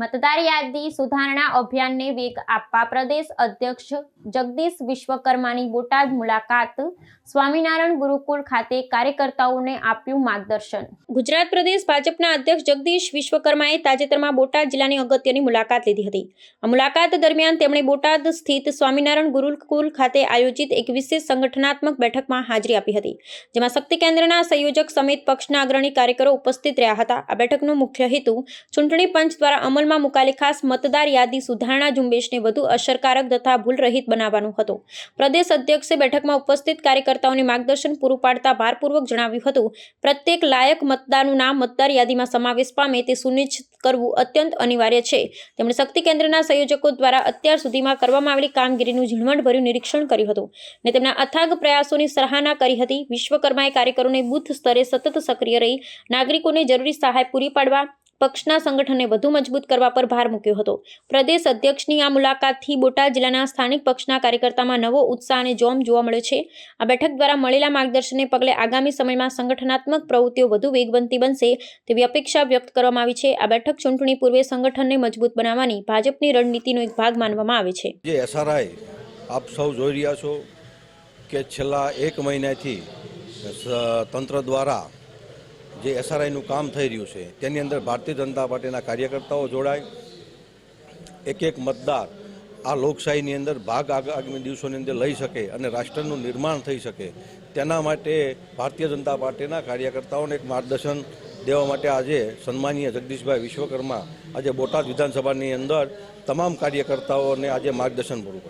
મતદાર યાદી સુધારણા અભિયાનને વેગ આપવા પ્રદેશ અધ્યક્ષ જગદીશ વિશ્વકર્માની બોટાદ મુલાકાત. સ્વામિનારાયણ ગુરુકુળ ખાતે કાર્યકર્તાઓને આપ્યું માર્ગદર્શન. ગુજરાત પ્રદેશ ભાજપના અધ્યક્ષ જગદીશ વિશ્વકર્માએ તાજેતરમાં બોટાદ જિલ્લાની અગત્યની મુલાકાત લીધી હતી. આ મુલાકાત દરમિયાન તેમણે બોટાદ સ્થિત સ્વામિનારાયણ ગુરુકુલ ખાતે આયોજિત એક વિશેષ સંગઠનાત્મક બેઠકમાં હાજરી આપી હતી, જેમાં શક્તિ કેન્દ્રના સંયોજક સમેત પક્ષના અગ્રણી કાર્યકરો ઉપસ્થિત રહ્યા હતા. આ બેઠકનો મુખ્ય હેતુ ચૂંટણી પંચ દ્વારા અમલમાં મુકાયેલી ખાસ મતદાર યાદી સુધારણા ઝુંબેશને વધુ અસરકારક તથા ભૂલરહિત બનાવવાનો હતો. પ્રદેશ અધ્યક્ષે બેઠકમાં ઉપસ્થિત કાર્યકર્તાઓને માર્ગદર્શન પૂરું પાડતા ભારપૂર્વક જણાવ્યું હતું, પ્રત્યેક લાયક મતદારનું નામ મતદાર યાદીમાં સમાવેશ પામે તે સુનિશ્ચિત કરવું અત્યંત અનિવાર્ય છે. તેમણે શક્તિ કેન્દ્રના સંયોજકો દ્વારા અત્યાર સુધીમાં કરવામાં આવેલી કામગીરીનું ઝીણવટભર્યું નિરીક્ષણ કર્યું હતું અને તેમના અથાગ પ્રયાસોની સરાહના કરી હતી. વિશ્વકર્માએ કાર્યકરોને બૂથ સ્તરે સતત સક્રિય રહી, નાગરિકોને જરૂરી સહાય પૂરી પાડવા પક્ષના સંગઠનને વધુ મજબૂત કરવા પર ભાર મૂક્યો હતો. પ્રદેશ અધ્યક્ષની આ મુલાકાતથી બોટાદ જિલ્લાના સ્થાનિક પક્ષના કાર્યકર્તામાં નવો ઉત્સાહ અને જોમ જોવા મળ્યો છે. આ બેઠક દ્વારા મળેલા માર્ગદર્શનને પગલે આગામી સમયમાં સંગઠનાત્મક પ્રવૃત્તિઓ વધુ વેગવંતી બનશે તેવી અપેક્ષા વ્યક્ત કરવામાં આવી છે. આ બેઠક ચૂંટણી પૂર્વે સંગઠનને મજબૂત બનાવવાની ભાજપની રણનીતિનો એક ભાગ માનવામાં આવે છે. જે એસઆરઆઈ આપ સૌ જોઈ રહ્યા છો કે છેલ્લા એક મહિનાથી તંત્ર દ્વારા જે એસઆરઆઈનું કામ થઈ રહ્યું છે, તેની અંદર ભારતીય જનતા પાર્ટીના કાર્યકર્તાઓ જોડાય. એક એક મતદાર આ લોકશાહીની અંદર ભાગ આગ- આગામી દિવસોની અંદર લઈ શકે અને રાષ્ટ્રનું નિર્માણ થઈ શકે. તેના માટે ભારતીય જનતા પાર્ટીના કાર્યકર્તાઓને એક માર્ગદર્શન દેવા માટે આજે સન્માનીય જગદીશભાઈ વિશ્વકર્મા આજે બોટાદ વિધાનસભાની અંદર તમામ કાર્યકર્તાઓને આજે માર્ગદર્શન પૂરું